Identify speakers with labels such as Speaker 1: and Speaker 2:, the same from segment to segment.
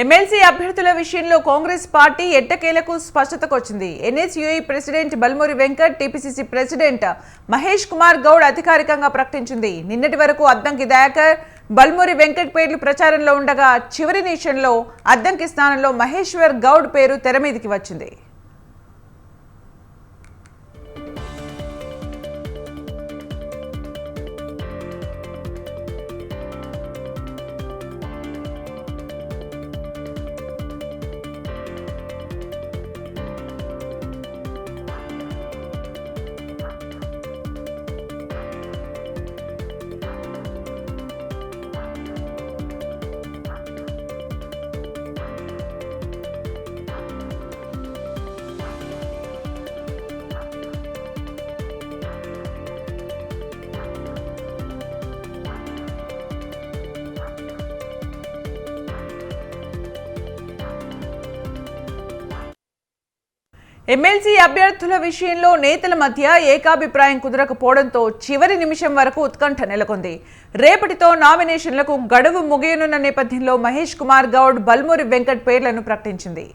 Speaker 1: MLC అభ్యర్థుల విషయంలో Congress party ఎట్టకేలకు స్పష్టతకొచ్చింది. NSUI president Balmoori Venkat TPCC president Mahesh Kumar Goud అధికారికంగా ప్రకటించింది. నిన్నటి వరకు అద్దంకి దయాకర్ బల్మూరి వెంకట్ పేర్లు ప్రచారంలో ఉండగా చివరి నిమిషంలో అద్దంకి స్థానంలో మహేశ్వర్ గౌడ్ పేరు తెర మీదికి వచ్చింది. ఎమ్మెల్సీ అభ్యర్థుల విషయంలో నేతల మధ్య ఏకాభిప్రాయం కుదరకపోవడంతో చివరి నిమిషం వరకు ఉత్కంఠ నెలకొంది. రేపటితో నామినేషన్లకు గడువు ముగియనున్న నేపథ్యంలో మహేష్ కుమార్ గౌడ్ బల్మూరి వెంకట్ పేర్లను ప్రకటించింది.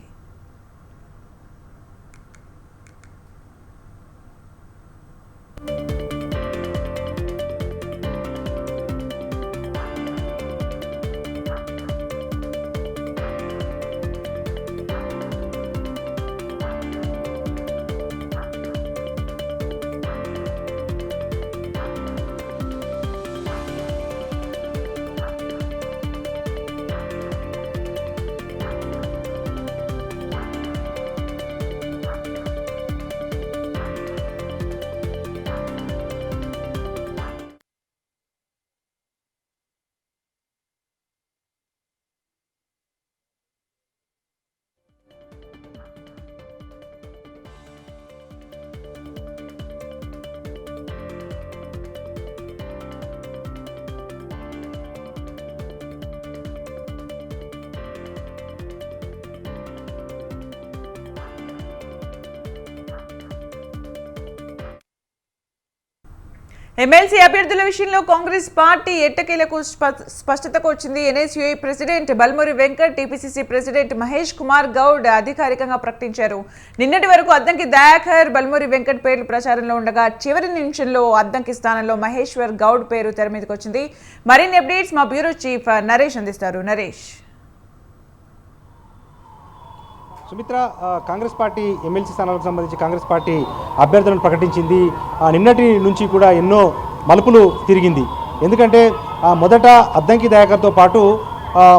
Speaker 1: ఎమ్మెల్సీ అభ్యర్థుల విషయంలో కాంగ్రెస్ పార్టీ ఎట్టకేలకు స్ప- స్పష్టతకు వచ్చింది. NSUI president Balmoori Venkat TPCC president Mahesh Kumar Goud అధికారికంగా ప్రకటించారు. నిన్నటి వరకు అద్దంకి దయాకర్ బల్మూరి వెంకట్ పేర్లు ప్రచారంలో ఉండగా చివరి నిమిషంలో అద్దంకి స్థానంలో మహేశ్వర్ గౌడ్ పేరు తెర మీదకి వచ్చింది. మరిన్ని అప్డేట్స్ మా బ్యూరో చీఫ్ నరేష్ అందిస్తారు. నరేష్.
Speaker 2: సుమిత్ర కాంగ్రెస్ పార్టీ ఎమ్మెల్సీ స్థానాలకు సంబంధించి కాంగ్రెస్ పార్టీ అభ్యర్థులను ప్రకటించింది. నిన్నటి నుంచి కూడా ఎన్నో మలుపులు తిరిగింది. ఎందుకంటే మొదట అద్దంకి దయాకర్తో పాటు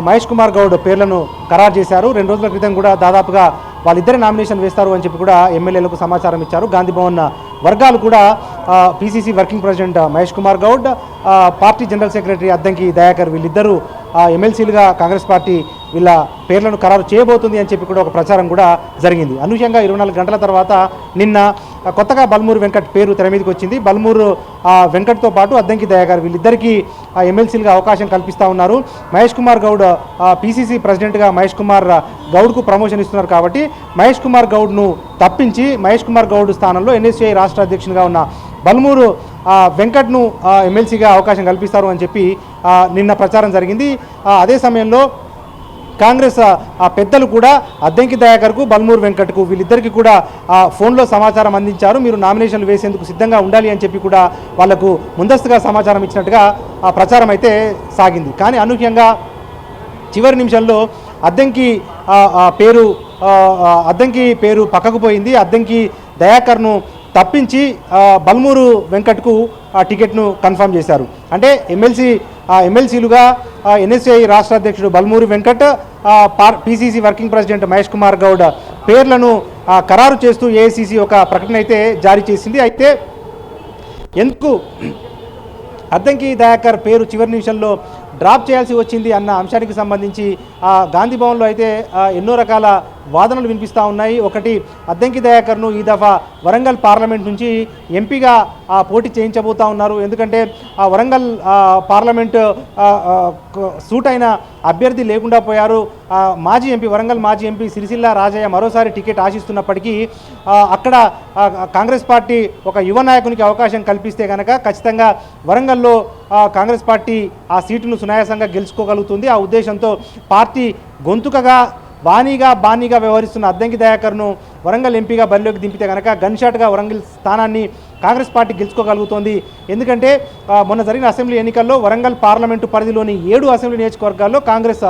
Speaker 2: మహేష్ కుమార్ గౌడ్ పేర్లను ఖరారు చేశారు. రెండు రోజుల క్రితం కూడా దాదాపుగా వాళ్ళిద్దరి నామినేషన్ వేస్తారు అని చెప్పి కూడా ఎమ్మెల్యేలకు సమాచారం ఇచ్చారు. గాంధీభవన్ వర్గాలు కూడా PCC working president Mahesh Kumar Goud party general secretary Addanki Dayakar వీళ్ళిద్దరూ ఎమ్మెల్సీలుగా కాంగ్రెస్ పార్టీ వీళ్ళ పేర్లను ఖరారు చేయబోతుంది అని చెప్పి కూడా ఒక ప్రచారం కూడా జరిగింది. అనూహ్యంగా ఇరవై నాలుగు గంటల తర్వాత నిన్న కొత్తగా బల్మూరు వెంకట్ పేరు తెర మీదకి వచ్చింది. బల్మూరు ఆ, వెంకట్తో పాటు అద్దంకి దయాగారు. వీళ్ళిద్దరికీ ఎమ్మెల్సీలుగా అవకాశం కల్పిస్తూ ఉన్నారు. మహేష్ కుమార్ గౌడ్ పీసీసీ ప్రెసిడెంట్గా మహేష్ కుమార్ గౌడ్కు ప్రమోషన్ ఇస్తున్నారు కాబట్టి మహేష్ కుమార్ గౌడ్ను తప్పించి మహేష్ కుమార్ గౌడ్ స్థానంలో ఎన్ఎస్ఐ రాష్ట్ర అధ్యక్షునిగా ఉన్న బల్మూరు వెంకట్ను ఎమ్మెల్సీగా అవకాశం కల్పిస్తారు అని చెప్పి నిన్న ప్రచారం జరిగింది. అదే సమయంలో కాంగ్రెస్ ఆ, పెద్దలు కూడా అద్దెంకి దయాకర్కు బల్మూరు వెంకట్కు వీళ్ళిద్దరికీ కూడా ఆ, ఫోన్లో సమాచారం అందించారు. మీరు నామినేషన్లు వేసేందుకు సిద్ధంగా ఉండాలి అని చెప్పి కూడా వాళ్ళకు ముందస్తుగా సమాచారం ఇచ్చినట్టుగా ఆ ప్రచారం అయితే సాగింది. కానీ అనూహ్యంగా చివరి నిమిషంలో అద్దెంకి ఆ, పేరు అద్దంకి పేరు పక్కకు పోయింది. అద్దంకి దయాకర్ను తప్పించి బల్మూరు వెంకట్కు ఆ టికెట్ను కన్ఫర్మ్ చేశారు. అంటే ఎమ్మెల్సీ ఎమ్మెల్సీలుగా ఎన్ఎస్ఐ రాష్ట్ర అధ్యక్షుడు బల్మూరి వెంకట్ ఆ, పార్ PCC working president Mahesh Kumar Goud పేర్లను ఖరారు చేస్తూ ఏఐసిసి ఒక ప్రకటన అయితే జారీ చేసింది. అయితే ఎందుకు అద్దంకి దయాకర్ పేరు చివరి నిమిషంలో డ్రాప్ చేయాల్సి వచ్చింది అన్న అంశానికి సంబంధించి ఆ గాంధీ భవన్లో అయితే ఎన్నో రకాల వాదనలు వినిపిస్తూ ఉన్నాయి. ఒకటి అద్దంకి దయాకర్ను ఈ దఫా వరంగల్ పార్లమెంట్ నుంచి ఎంపీగా ఆ, పోటీ చేయించబోతా ఉన్నారు. ఎందుకంటే ఆ వరంగల్ పార్లమెంట్ సూట్ అయిన అభ్యర్థి లేకుండా పోయారు. మాజీ ఎంపీ వరంగల్ మాజీ ఎంపీ సిరిసిల్ల రాజయ్య మరోసారి టికెట్ ఆశిస్తున్నప్పటికీ అక్కడ కాంగ్రెస్ పార్టీ ఒక యువ నాయకునికి అవకాశం కల్పిస్తే కనుక ఖచ్చితంగా వరంగల్లో కాంగ్రెస్ పార్టీ ఆ సీటును సునాయాసంగా గెలుచుకోగలుగుతుంది. ఆ ఉద్దేశంతో పార్టీ గొంతుకగా బాణీగా బాణీగా వ్యవహరిస్తున్న అద్దంకి దయాకర్ను వరంగల్ ఎంపీగా బరిలోకి దింపితే కనుక గన్షాట్గా వరంగల్ స్థానాన్ని కాంగ్రెస్ పార్టీ గెలుచుకోగలుగుతోంది. ఎందుకంటే మొన్న జరిగిన అసెంబ్లీ ఎన్నికల్లో వరంగల్ పార్లమెంటు పరిధిలోని ఏడు అసెంబ్లీ నియోజకవర్గాల్లో కాంగ్రెస్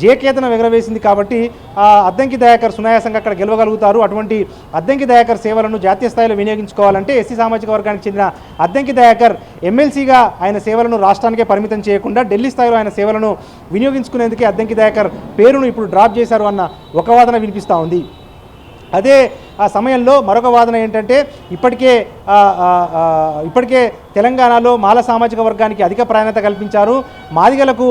Speaker 2: జేకేతన ఎగరవేసింది కాబట్టి ఆ అద్దంకి దయాకర్ సునాయాసంగా అక్కడ గెలవగలుగుతారు. అటువంటి అద్దంకి దయాకర్ సేవలను జాతీయ స్థాయిలో వినియోగించుకోవాలంటే ఎస్సీ సామాజిక వర్గానికి చెందిన అద్దంకి దయాకర్ ఎమ్మెల్సీగా ఆయన సేవలను రాష్ట్రానికే పరిమితం చేయకుండా ఢిల్లీ స్థాయిలో ఆయన సేవలను వినియోగించుకునేందుకే అద్దంకి దయాకర్ పేరును ఇప్పుడు డ్రాప్ చేశారు అన్న ఒక వాదన వినిపిస్తూ ఉంది. అదే ఆ సమయంలో మరొక వాదన ఏంటంటే ఇప్పటికే ఇప్పటికే తెలంగాణలో మాల సామాజిక వర్గానికి అధిక ప్రాధాన్యత కల్పించారు. మాదిగలకు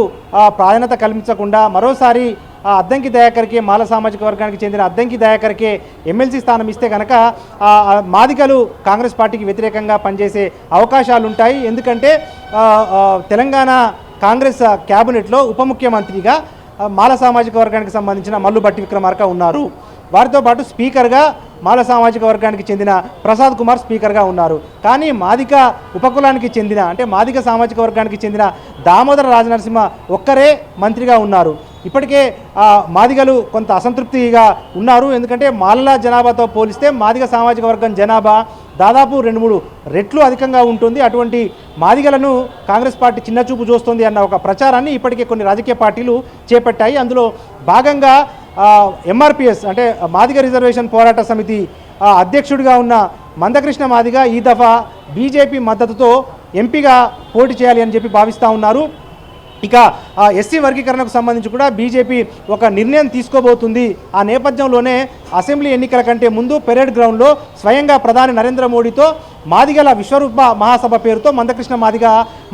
Speaker 2: ప్రాధాన్యత కల్పించకుండా మరోసారి ఆ అద్దంకి దయాకర్కే మాల సామాజిక వర్గానికి చెందిన అద్దంకి దయాకర్కే ఎమ్మెల్సీ స్థానం ఇస్తే కనుక మాదికలు మాదిగలు కాంగ్రెస్ పార్టీకి వ్యతిరేకంగా పనిచేసే అవకాశాలు ఉంటాయి ఎందుకంటే తెలంగాణ కాంగ్రెస్ క్యాబినెట్లో ఉప ముఖ్యమంత్రిగా మాల సామాజిక వర్గానికి సంబంధించిన మల్లు బట్టి విక్రమార్క ఉన్నారు. వారితో పాటు స్పీకర్గా మాల సామాజిక వర్గానికి చెందిన ప్రసాద్ కుమార్ స్పీకర్గా ఉన్నారు. కానీ మాదిక ఉపకులానికి చెందిన అంటే మాదిక సామాజిక వర్గానికి చెందిన దామోదర రాజనరసింహ ఒక్కరే మంత్రిగా ఉన్నారు. ఇప్పటికే మాదిగలు కొంత అసంతృప్తిగా ఉన్నారు. ఎందుకంటే మాలల జనాభాతో పోలిస్తే మాదిగ సామాజిక వర్గం జనాభా దాదాపు రెండు మూడు రెట్లు అధికంగా ఉంటుంది. అటువంటి మాదిగలను కాంగ్రెస్ పార్టీ చిన్నచూపు చూస్తుంది అన్న ఒక ప్రచారాన్ని ఇప్పటికే కొన్ని రాజకీయ పార్టీలు చేపట్టాయి. అందులో భాగంగా ఎంఆర్పిఎస్ అంటే మాదిగ రిజర్వేషన్ పోరాట సమితి అధ్యక్షుడిగా ఉన్న మందకృష్ణ మాదిగ ఈ దఫా బీజేపీ మద్దతుతో ఎంపీగా పోటీ చేయాలి అని చెప్పి భావిస్తూ ఉన్నారు. ఇక ఎస్సీ వర్గీకరణకు సంబంధించి కూడా బీజేపీ ఒక నిర్ణయం తీసుకోబోతుంది. ఆ నేపథ్యంలోనే అసెంబ్లీ ఎన్నికల కంటే ముందు పెరేడ్ గ్రౌండ్లో స్వయంగా ప్రధాని నరేంద్ర మోడీతో మాదిగల విశ్వరూప మహాసభ పేరుతో మందకృష్ణ మాదిగ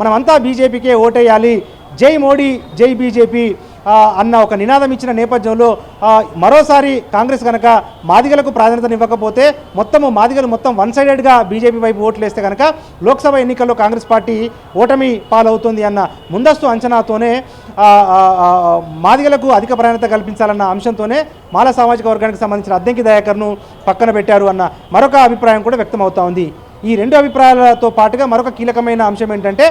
Speaker 2: మనమంతా బీజేపీకే ఓటేయాలి. జై మోడీ జై బీజేపీ. అన్న ఒక నినాదం ఇచ్చిన నేపథ్యంలో మరోసారి కాంగ్రెస్ కనుక మాదిగలకు ప్రాధాన్యతనివ్వకపోతే మొత్తము మాదిగలు మొత్తం వన్ సైడెడ్గా బీజేపీ వైపు ఓట్లు వేస్తే కనుక లోక్సభ ఎన్నికల్లో కాంగ్రెస్ పార్టీ ఓటమి పాలవుతుంది అన్న ముందస్తు అంచనాతోనే మాదిగలకు అధిక ప్రాధాన్యత కల్పించాలన్న అంశంతోనే మాల సామాజిక వర్గానికి సంబంధించిన అద్దెంకి దయాకర్ను పక్కన పెట్టారు అన్న మరొక అభిప్రాయం కూడా వ్యక్తమవుతా ఉంది. ఈ రెండు అభిప్రాయాలతో పాటుగా మరొక కీలకమైన అంశం ఏంటంటే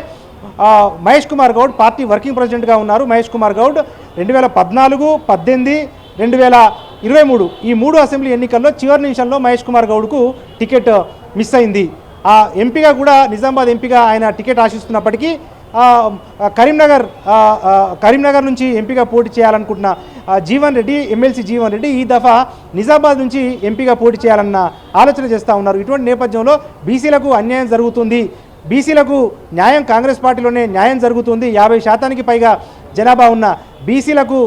Speaker 2: మహేష్ కుమార్ గౌడ్ పార్టీ వర్కింగ్ ప్రెసిడెంట్గా ఉన్నారు. మహేష్ కుమార్ గౌడ్ రెండు వేల పద్నాలుగు పద్దెనిమిది రెండు వేల ఇరవై మూడు ఈ మూడు అసెంబ్లీ ఎన్నికల్లో చివరి నిమిషంలో మహేష్ కుమార్ గౌడ్కు టికెట్ uh, మిస్ అయింది. ఆ ఎంపీగా కూడా నిజామాబాద్ ఎంపీగా ఆయన టికెట్ ఆశిస్తున్నప్పటికీ um, కరీంనగర్ కరీంనగర్ నుంచి ఎంపీగా పోటీ చేయాలనుకుంటున్న జీవన్ రెడ్డి ఎమ్మెల్సీ జీవన్ రెడ్డి ఈ దఫా నిజామాబాద్ నుంచి ఎంపీగా పోటీ చేయాలన్న ఆలోచన చేస్తూ ఉన్నారు. ఇటువంటి నేపథ్యంలో బీసీలకు అన్యాయం జరుగుతుంది. బీసీలకు న్యాయం కాంగ్రెస్ పార్టీలోనే న్యాయం జరుగుతుంది. యాభై శాతానికి పైగా జనాభా ఉన్న బీసీలకు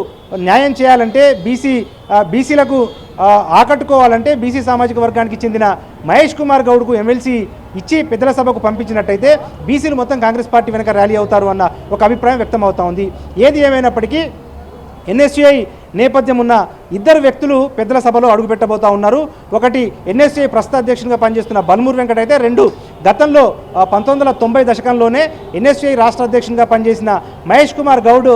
Speaker 2: న్యాయం చేయాలంటే బీసీ బీసీలకు ఆకట్టుకోవాలంటే బీసీ సామాజిక వర్గానికి చెందిన మహేష్ కుమార్ గౌడ్కు ఎమ్మెల్సీ ఇచ్చి పెద్దల సభకు పంపించినట్టయితే బీసీలు మొత్తం కాంగ్రెస్ పార్టీ వెనక ర్యాలీ అవుతారు అన్న ఒక అభిప్రాయం వ్యక్తం అవుతా ఉంది. ఏది ఏమైనప్పటికీ ఎన్ఎస్యుఐ నేపథ్యం ఉన్న ఇద్దరు వ్యక్తులు పెద్దల సభలో అడుగుపెట్టబోతా ఉన్నారు. ఒకటి ఎన్ఎస్యుఐ ప్రస్తుత అధ్యక్షునిగా పనిచేస్తున్న బల్మూర్ వెంకట అయితే రెండు గతంలో పంతొమ్మిది వందల తొంభై దశకంలోనే ఎన్ఎస్యుఐ రాష్ట్ర అధ్యక్షునిగా పనిచేసిన మహేష్ కుమార్ గౌడ్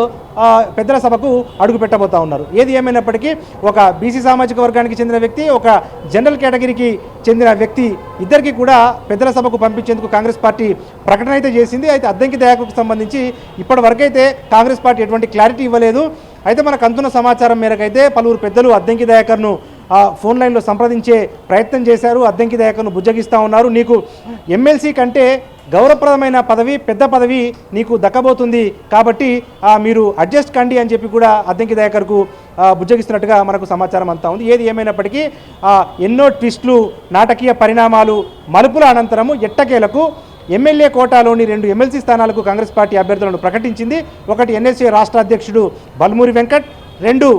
Speaker 2: పెద్దల సభకు అడుగు పెట్టబోతా ఉన్నారు. ఏది ఏమైనప్పటికీ ఒక బీసీ సామాజిక వర్గానికి చెందిన వ్యక్తి ఒక జనరల్ కేటగిరీకి చెందిన వ్యక్తి ఇద్దరికి కూడా పెద్దల సభకు పంపించేందుకు కాంగ్రెస్ పార్టీ ప్రకటన అయితే చేసింది. అయితే అద్దంకి దయాకు సంబంధించి ఇప్పటి వరకైతే కాంగ్రెస్ పార్టీ ఎటువంటి క్లారిటీ ఇవ్వలేదు. అయితే మనకు అందుతున్న సమాచారం మేరకైతే పలువురు పెద్దలు అద్దంకి దయాకర్ను ఆ ఫోన్ లైన్లో సంప్రదించే ప్రయత్నం చేశారు. అద్దంకి దయాకర్ను బుజ్జగిస్తూ ఉన్నారు. నీకు ఎమ్మెల్సీ కంటే గౌరవప్రదమైన పదవి పెద్ద పదవి నీకు దక్కబోతుంది. కాబట్టి మీరు అడ్జస్ట్ కండి అని చెప్పి కూడా అద్దంకి దయాకర్కు బుజ్జగిస్తున్నట్టుగా మనకు సమాచారం అంతా ఉంది. ఏది ఏమైనప్పటికీ ఎన్నో ట్విస్టులు నాటకీయ పరిణామాలు మలుపుల అనంతరము ఎట్టకేలకు ఎమ్మెల్యే కోటాలోని రెండు ఎమ్మెల్సీ స్థానాలకు కాంగ్రెస్ పార్టీ అభ్యర్థులను ప్రకటించింది. ఒకటి ఎన్ఎస్సీ రాష్ట్ర అధ్యక్షుడు బల్మూరి వెంకట్ రెండు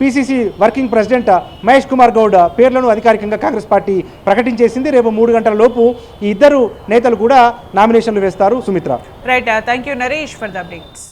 Speaker 2: PCC working president Mahesh Kumar Goud పేర్లను అధికారికంగా కాంగ్రెస్ పార్టీ ప్రకటించేసింది. రేపు మూడు గంటల లోపు ఈ ఇద్దరు నేతలు కూడా నామినేషన్లు వేస్తారు. Sumitra.
Speaker 1: Right thank you Naresh for the updates